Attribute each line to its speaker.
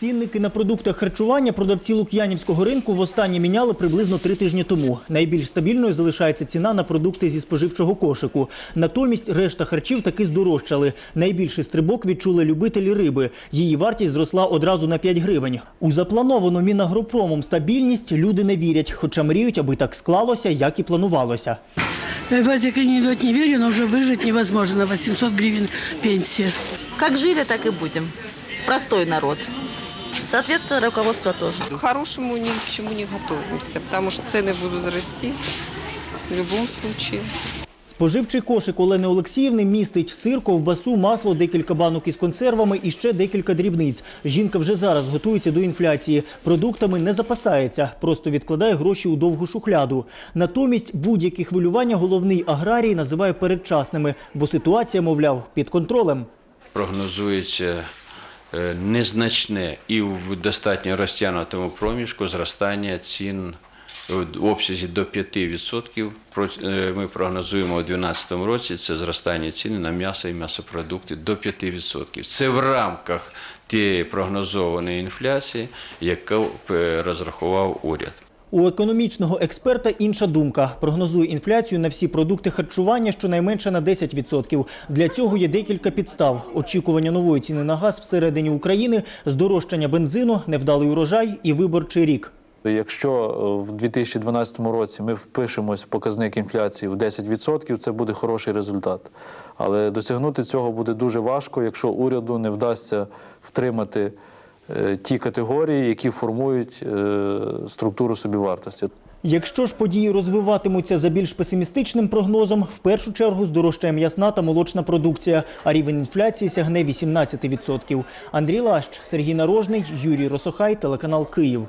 Speaker 1: Цінники на продуктах харчування продавці Лук'янівського ринку востаннє міняли приблизно три тижні тому. Найбільш стабільною залишається ціна на продукти зі споживчого кошику. Натомість решта харчів таки здорожчали. Найбільший стрибок відчули любителі риби. Її вартість зросла одразу на 5 гривень. У заплановану Мінагропромом стабільність люди не вірять, хоча мріють, аби так склалося, як і планувалося.
Speaker 2: В эти анекдот не верю, но уже выжить невозможно. 800 гривен пенсия.
Speaker 3: Как жили, так и будем. Простой народ. Соответственно, руководство тоже.
Speaker 4: К хорошему ни к чему не готовимся, потому что цены будут расти в любом случае.
Speaker 1: Споживчий кошик Олени Олексіївни містить сир, ковбасу, масло, декілька банок із консервами і ще декілька дрібниць. Жінка вже зараз готується до інфляції. Продуктами не запасається, просто відкладає гроші у довгу шухляду. Натомість будь-які хвилювання головний аграрій називає передчасними, бо ситуація, мовляв, під контролем.
Speaker 5: прогнозується незначне і в достатньо розтягнутому проміжку зростання цін в обсязі до 5%. Про- е, Ми прогнозуємо у 2012 році це зростання цін на м'ясо і м'ясопродукти до 5%. Це в рамках тієї прогнозованої інфляції, яку е, розрахував уряд.
Speaker 1: У економічного експерта інша думка. Прогнозує інфляцію на всі продукти харчування щонайменше на 10%. Для цього є декілька підстав: очікування нової ціни на газ всередині України, здорожчання бензину, невдалий урожай і виборчий рік.
Speaker 6: Якщо е, в 2012 році ми впишемось в показник інфляції в 10%, це буде хороший результат. Але досягнути цього буде дуже важко, якщо уряду не вдасться втримати ті категорії, які формують е, структуру собівартості.
Speaker 1: Якщо ж події розвиватимуться за більш песимістичним прогнозом, в першу чергу здорожчає м'ясна та молочна продукція, а рівень інфляції сягне 18%. Андрій Лащ, Сергій Нарожний, Юрій Росохай, телеканал Київ.